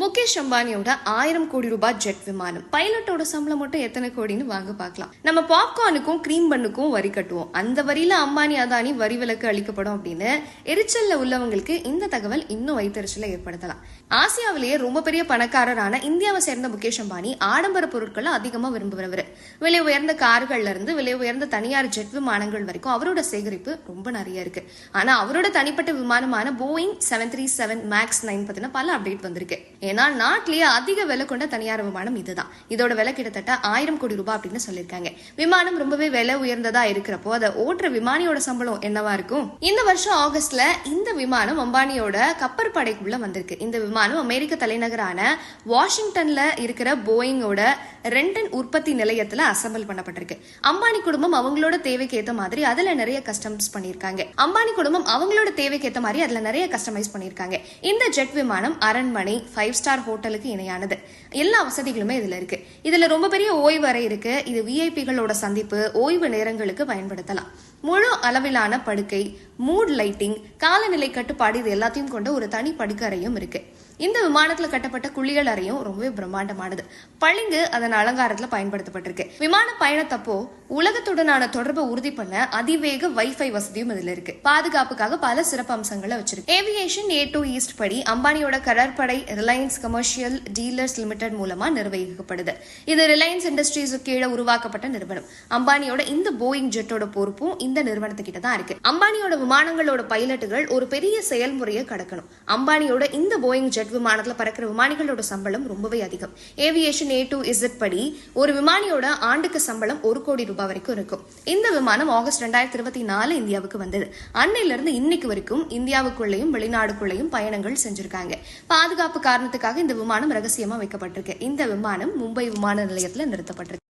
uma Mukesh அம்பானியோட ஆயிரம் கோடி ரூபாய் ஜெட் விமானம். பைலட்டோட சம்பளம் மட்டும் எத்தனை கோடின்னு வாங்க பார்க்கலாம். நம்ம பாப்கார்னுக்கும் கிரீம் பண்ணுக்கும் வரி கட்டுவோம். அந்த வரியில அம்பானி அதானி வரி விலக்கு அளிக்கப்படும் அப்படின்னு எரிச்சல்ல உள்ளவங்களுக்கு இந்த தகவல் இன்னும் வைத்தறிச்சலை ஏற்படுத்தலாம். ஆசியாவிலேயே ரொம்ப பெரிய பணக்காரரான இந்தியாவை சேர்ந்த முகேஷ் அம்பானி ஆடம்பர பொருட்களை அதிகமா விரும்புகிறவர் விலை உயர்ந்த கார்கள்ல இருந்து விலை உயர்ந்த தனியார் ஜெட் விமானங்கள் வரைக்கும் அவரோட சேகரிப்பு ரொம்ப நிறைய இருக்கு. ஆனா அவரோட தனிப்பட்ட விமானமான Boeing seven three seven max nine பத்தின பல அப்டேட் வந்திருக்கு. ஏன்னா நாட்டிலேயே அதிக விலை கொண்ட தனியார் விமானம் இதுதான். இதோட விலை கிட்டத்தட்ட ஆயிரம் கோடி ரூபாய் அப்படின்னு சொல்லியிருக்காங்க. விமானம் ரொம்பவே விலை உயர்ந்ததா இருக்கிறப்போ அதை ஓட்டுற விமானியோட சம்பளம் என்னவா இருக்கும்? இந்த வருஷம் ஆகஸ்ட்ல இந்த விமானம் அம்பானியோட கப்பற்படைக்குள்ள வந்திருக்கு. இந்த விமானம் அமெரிக்க தலைநகரான வாஷிங்டன்ல இருக்கிற போயிங்கோட ரெண்டன் உற்பத்தி நிலையத்துல அசம்பிள் பண்ணப்பட்டிருக்கு. அம்பானி குடும்பம் அவங்களோட தேவைக்கு ஏத்த மாதிரி அதுல நிறைய கஸ்டம்ஸ் பண்ணிருக்காங்க. அம்பானி குடும்பம் அவங்களோட தேவைக்கு ஏத்த மாதிரி அதுல நிறைய கஸ்டமைஸ் பண்ணிருக்காங்க. இந்த ஜெட் விமானம் அரண்மனை ஃபைவ் ஸ்டார் ஹோட்டலுக்கு இணையானது. எல்லா வசதிகளுமே இதுல இருக்கு. இதுல ரொம்ப பெரிய ஓய்வு அறை இருக்கு. இது விஐபிகளோட சந்திப்பு ஓய்வு நேரங்களுக்கு பயன்படுத்தலாம். முழு அளவிலான படுக்கை மூட் லைட்டிங் காலநிலை கட்டுப்பாடு இது எல்லாத்தையும் கொண்ட ஒரு தனி படுக்கறையும் இருக்கு. இந்த விமானத்துல கட்டப்பட்ட குளியல் அறையும் ரொம்பவே பிரம்மாண்டமானது. பளிங்கு அதன் அலங்காரத்துல பயன்படுத்தப்பட்டிருக்கு. விமான பயணத்தப்போ உலகத்துடனான தொடர்பை உறுதி பண்ண அதிவேக வைஃபை வசதியும் இதுல இருக்கு. பாதுகாப்புக்காக பல சிறப்பு அம்சங்களை வச்சிருக்கு. ஏவியேஷன் ஏ டூ ஈஸ்ட் படி அம்பானியோட கடற்படை ரிலையன்ஸ் கமர்ஷியல் டீலர்ஸ் லிமிடெட் மூலமா நிர்வகிக்கப்படுது. இது ரிலையன்ஸ் இண்டஸ்ட்ரீஸ் கீழே உருவாக்கப்பட்ட நிறுவனம். அம்பானியோட இந்த போயிங் ஜெட்டோட பொறுப்பும் இந்த நிறுவனத்துக்கிட்ட தான் இருக்கு. அம்பானியோட விமானங்களோட பைலட்டுகள் ஒரு பெரிய செயல்முறையை கடக்கணும். அம்பானியோட இந்த போயிங் ஜெட் விமானத்துல பறக்கிற விமானிகளோட சம்பளம் ரொம்பவே அதிகம். ஏவியேஷன் ஏ டு இசட் படி ஒரு விமானியோட ஆண்டுக்கு சம்பளம் ஒரு கோடி ரூபாய் வரைக்கும் இருக்கும். இந்த விமானம் ஆகஸ்ட் ரெண்டாயிரத்தி இருபத்தி நாலு இந்தியாவுக்கு வந்தது. அன்னையிலிருந்து இன்னைக்கு வரைக்கும் இந்தியாவுக்குள்ளேயும் வெளிநாடுக்குள்ளேயும் பயணங்கள் செஞ்சிருக்காங்க. பாதுகாப்பு காரணத்துக்காக இந்த விமானம் ரகசியமா வைக்கப்பட்டிருக்கு. இந்த விமானம் மும்பை விமான நிலையத்துல நிறுத்தப்பட்டிருக்கு.